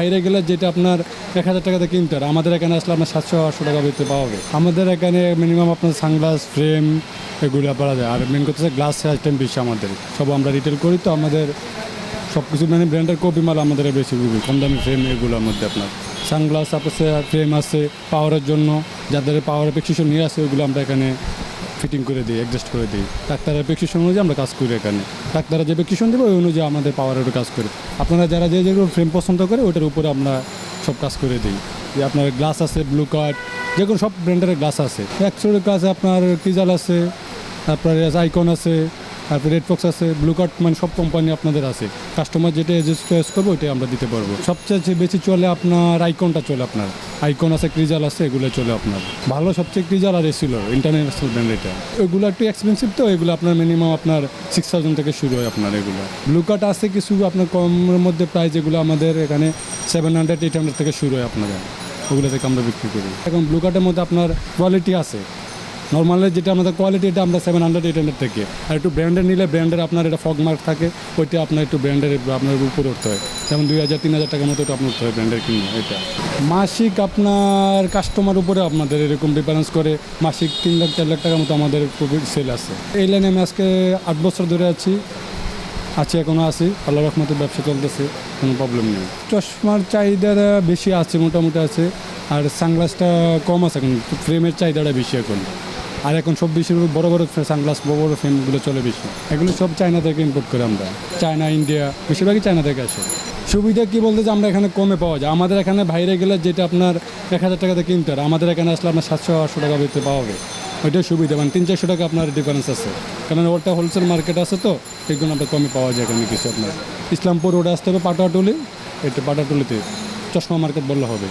বাইরে গেলে যেটা আপনার এক হাজার টাকাতে কিনতে হয়, আমাদের এখানে আসলে আপনার সাতশো আটশো টাকা ভিতরে পাওয়া যাবে আমাদের এখানে মিনিমাম আপনার সানগ্লাস, ফ্রেম এগুলো পাওয়া যায়। আর মেন করতেছে গ্লাস আইটেম বেশি আমাদের। সব আমরা রিটেল করি তো আমাদের সব কিছু মানে ব্র্যান্ডের কপি মাল আমাদের বেশি বিক্রি কম দামি ফ্রেম এগুলোর মধ্যে আপনার। সানগ্লাস আছে ফ্রেম আছে পাওয়ারের জন্য। যাদের পাওয়ারের প্রেসক্রিপশন নিয়ে আসে ওগুলো আমরা এখানে ফিটিং করে দিই অ্যাডজাস্ট করে দিই। ডাক্তারের প্রেসক্রিপশন অনুযায়ী আমরা কাজ করি এখানে। ডাক্তাররা যে প্রেসক্রিপশন দেবে, ওই অনুযায়ী আমাদের পাওয়ারের কাজ করি। আপনারা যারা যে যেগুলো ফ্রেম পছন্দ করে ওটার উপরে আমরা সব কাজ করে দিই। যে আপনার গ্লাস আছে ব্লু কার্ড যে কোনো সব ব্র্যান্ডের গ্লাস আছে। একশোর কাছে আপনার কিজাল আছে তারপরে আইকন আছে তারপরে রেডফক্স আছে ব্লু কার্ড মানে সব কোম্পানি আপনাদের আছে। কাস্টমার যেটা চয়েস করব, ওইটাই আমরা দিতে পারব। সবচেয়ে বেশি চলে আপনার আইকনটা চলে আপনার। আইকন আছে ক্রিজাল আছে, এগুলো চলে আপনার। ভালো সবচেয়ে ক্রিজাল আর এসিল ইন্টারন্যাশনাল ব্র্যান্ড এটা। এগুলো একটু এক্সপেন্সিভ তো, এগুলো আপনার মিনিমাম আপনার সিক্স থাউজেন্ড থেকে শুরু হয় আপনার এগুলো। ব্লু কার্ড আছে কিছু, আপনার কমের মধ্যে প্রাইস যেগুলো আমাদের এখানে সেভেন হান্ড্রেড এইট হান্ড্রেড থেকে শুরু হয় আপনাদের। ওগুলো থেকে আমরা বিক্রি করি। এখন ব্লু কার্ডের মধ্যে আপনার কোয়ালিটি আছে। নর্মালি যেটা আমাদের কোয়ালিটি এটা আমরা সেভেন হান্ড্রেড এইট হান্ড্রেড থেকে। আর একটু ব্র্যান্ডের নিলে ব্র্যান্ডের আপনার এটা ফগ মার্ক থাকে, ওইটা আপনার একটু ব্র্যান্ডের আপনার উপরে উঠতে হয়। যেমন দুই হাজার, তিন হাজার টাকার মতো এটা আপনার উঠতে হয় ব্র্যান্ডের কিনে এটা। মাসিক আপনার কাস্টমার উপরে আপনাদের এরকম ডিফারেন্স করে, মাসিক তিন লাখ, চার লাখ টাকার মতো আমাদের প্রফিট সেল আছে। এই লাইনে আমি আজকে আট বছর ধরে আছি, আছে এখনও আছি। আল্লাহ রহমতে ব্যবসা চলতেছে, কোনো প্রবলেম নেই। চশমার চাহিদা বেশি আছে, মোটামুটি আছে। আর সানগ্লাসটা কম আছে এখন ফ্রেমের চাহিদাটা বেশি এখন। আর এখন সব বেশি বড় বড় সানগ্লাস, বড় বড় ফ্রেমগুলো চলে বেশি। এগুলো সব চায়না থেকে ইম্পোর্ট করে আমরা। চায়না, ইন্ডিয়া, বেশিরভাগই চায়না থেকে আসে। সুবিধা কি বলতে যে আমরা এখানে কমে পাওয়া যায়? আমাদের এখানে বাইরে গেলে যেটা আপনার এক হাজার টাকাতে কিনতে হয়, আমাদের এখানে আসলে আপনার সাতশো, আটশো টাকা ভিতরে পাওয়া যাবে ওইটাই সুবিধা মানে তিন, চারশো টাকা আপনার ডিফারেন্স আছে। কারণ ওটা হোলসেল মার্কেট আছে তো জন্য আপনার কমে পাওয়া যায় এখানে কিছু আপনার। ইসলামপুর রোডে আসতে হবে পাটাটুলি এটা পাটাটুলিতে চশমা মার্কেট বললে হবে।